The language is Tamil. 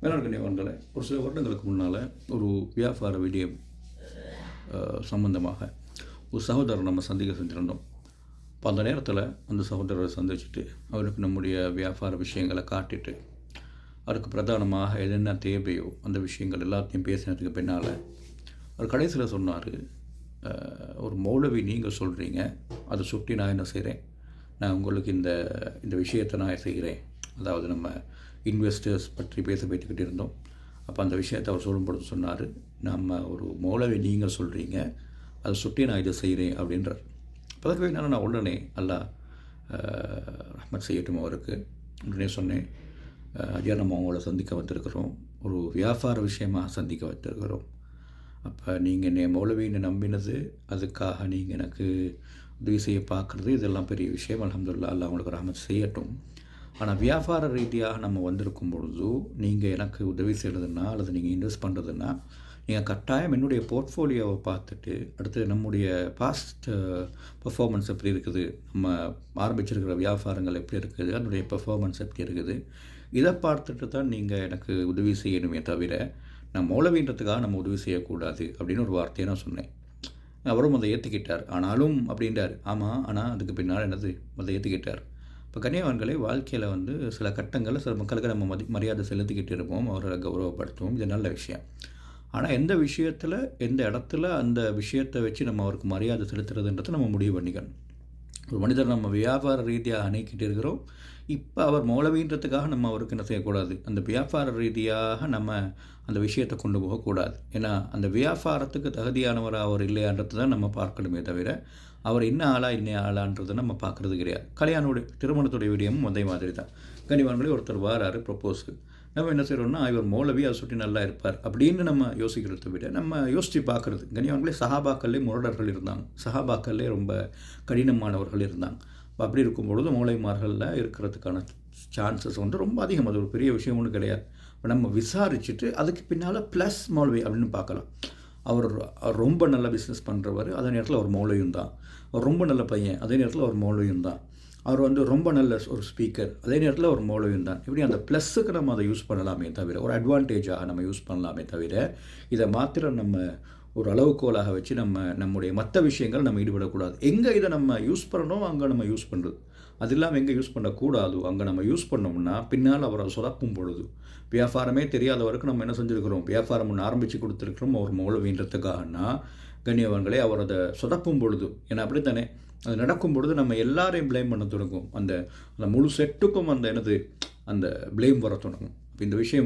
வேளாண் வந்தல ஒரு சில வருடங்களுக்கு முன்னால் ஒரு வியாபார விடயம் சம்பந்தமாக ஒரு சகோதரர் நம்ம சந்திக்க செஞ்சுருந்தோம். அப்போ அந்த நேரத்தில் அந்த சகோதரரை சந்திச்சுட்டு அவருக்கு நம்முடைய வியாபார விஷயங்களை காட்டிட்டு அவருக்கு பிரதானமாக என்னென்ன தேவையோ அந்த விஷயங்கள் எல்லாத்தையும் பேசினதுக்கு பின்னால் அவர் கடைசியில் சொன்னார் ஒரு மௌலவி நீங்கள் சொல்கிறீங்க அதை சுட்டி நான் என்ன செய்கிறேன் நான் உங்களுக்கு இந்த இந்த விஷயத்தை நான் செய்கிறேன் அதாவது நம்ம இன்வெஸ்டர்ஸ் பற்றி பேச போய்ட்டுக்கிட்டு இருந்தோம். அப்போ அந்த விஷயத்தை அவர் சொல்லும்பொழுது சொன்னார் நம்ம ஒரு மௌலவி நீங்கள் சொல்கிறீங்க அதை சுட்டி நான் இதை செய்கிறேன் அப்படின்றார். அதற்கு என்னென்னா நான் உடனே அல்லா ரஹ்மத் செய்யட்டும் அவருக்கு உடனே சொன்னேன். ஐயா நம்ம அவங்கள சந்திக்க வந்திருக்கிறோம். ஒரு வியாபார விஷயமாக சந்திக்க வந்திருக்கிறோம். அப்போ நீங்கள் என்னை மௌலவின்னு நம்பினது அதுக்காக நீங்கள் எனக்கு உதவி செய்ய பார்க்குறது இதெல்லாம் பெரிய விஷயம். அலமதுல்லா அல்லாஹ் அவங்களுக்கு ரஹமத் செய்யட்டும். ஆனால் வியாபார ரீதியாக நம்ம வந்திருக்கும் பொழுது நீங்கள் எனக்கு உதவி செய்கிறதுனா அல்லது நீங்கள் இன்வெஸ்ட் பண்ணுறதுன்னா நீங்கள் கட்டாயம் என்னுடைய போர்ட்ஃபோலியோவை பார்த்துட்டு அடுத்து நம்முடைய பாஸ்ட் பர்ஃபார்மன்ஸ் எப்படி இருக்குது நம்ம ஆரம்பிச்சிருக்கிற வியாபாரங்கள் எப்படி இருக்குது அதனுடைய பெர்ஃபார்மன்ஸ் எப்படி இருக்குது இதை பார்த்துட்டு தான் நீங்கள் எனக்கு உதவி செய்யணுமே தவிர நான் மௌலவின்றதுக்காக நம்ம உதவி செய்யக்கூடாது அப்படின்னு ஒரு வார்த்தையை நான் சொன்னேன். அவரும் அதை ஏற்றுக்கிட்டார் ஆனாலும் அப்படின்றார். ஆமாம் ஆனால் அதுக்கு பின்னால் என்னது? அதை ஏற்றுக்கிட்டார் இப்போ கன்னியாவான்களை வாழ்க்கையில் வந்து சில கட்டங்களில் சில மக்களுக்கு நம்ம மதி மரியாதை செலுத்திக்கிட்டு இருப்போம் அவரை கௌரவப்படுத்துவோம். இது நல்ல விஷயம். ஆனால் எந்த விஷயத்தில் எந்த இடத்துல அந்த விஷயத்தை வச்சு நம்ம அவருக்கு மரியாதை செலுத்துறதுன்றதை நம்ம முடிவு பண்ணிக்கணும். ஒரு மனிதர் நம்ம வியாபார ரீதியாக அணைக்கிட்டு இருக்கிறோம். இப்போ அவர் மௌலவின்றதுக்காக நம்ம அவருக்கு என்ன செய்யக்கூடாது? அந்த வியாபார ரீதியாக நம்ம அந்த விஷயத்தை கொண்டு போகக்கூடாது. ஏன்னா அந்த வியாபாரத்துக்கு தகுதியானவராக அவர் இல்லையான்றது தான் நம்ம பார்க்கணுமே தவிர அவர் என்ன ஆளா என்ன ஆளான்றதை நம்ம பார்க்குறது கிடையாது. கல்யாணோடைய திருமணத்துடைய விடயமும் அதே மாதிரி தான். கனிவான்களே ஒருத்தர் வாராரு ப்ரொப்போஸ்க்கு நம்ம என்ன செய்கிறோம்னா இவர் மௌலவி அதை சுற்றி நல்லா இருப்பார் அப்படின்னு நம்ம யோசிக்கிறத விட நம்ம யோசித்து பார்க்குறது. கனிவான்களே சஹாபாக்கள்லே முரடர்கள் இருந்தாங்க. சஹாபாக்கள்லே ரொம்ப கடினமானவர்கள் இருந்தாங்க. அப்படி இருக்கும் பொழுது மூளைமார்களில் இருக்கிறதுக்கான சான்சஸ் வந்து ரொம்ப அதிகம். அது ஒரு பெரிய விஷயம் ஒன்றும் கிடையாது. இப்போ நம்ம விசாரிச்சுட்டு அதுக்கு பின்னால் ப்ளஸ் மௌலவி அப்படின்னு பார்க்கலாம். அவர் அவர் ரொம்ப நல்ல பிஸ்னஸ் பண்ணுறவர் அதே நேரத்தில் ஒரு மௌலவியும் தான் அவர் ரொம்ப நல்ல பையன். அதே நேரத்தில் ஒரு மௌலவியும் தான் அவர் வந்து ரொம்ப நல்ல ஒரு ஸ்பீக்கர் அதே நேரத்தில் ஒரு மௌலவியும் தான். இப்படி அந்த ப்ளஸ்ஸுக்கு நம்ம அதை யூஸ் பண்ணலாமே தவிர ஒரு அட்வான்டேஜாக நம்ம யூஸ் பண்ணலாமே தவிர இதை மாத்திரம் நம்ம ஒரு அளவுகோலாக வச்சு நம்ம நம்முடைய மற்ற விஷயங்கள் நம்ம ஈடுபடக்கூடாது. எங்கே இதை நம்ம யூஸ் பண்ணணும் அங்கே நம்ம யூஸ் பண்ணுறது அது இல்லாமல் எங்கே யூஸ் பண்ணக்கூடாது அங்கே நம்ம யூஸ் பண்ணோம்னா பின்னால் அவரை சொதப்பும் பொழுது வியாபாரமே தெரியாதவருக்கு நம்ம என்ன செஞ்சுருக்கிறோம்? வியாபாரம் ஒன்று ஆரம்பித்து கொடுத்துருக்கிறோம் அவர் மூலவீன்றதுக்காகனா கண்ணியவங்களே அவர் அதை சொதப்பும் பொழுது. ஏன்னா அப்படித்தானே? அது நடக்கும் பொழுது நம்ம எல்லாரையும் ப்ளேம் பண்ண தொடங்கும். அந்த அந்த முழு செட்டுக்கும் அந்த எனது அந்த ப்ளேம் வர தொடங்கும். இந்த விஷயம்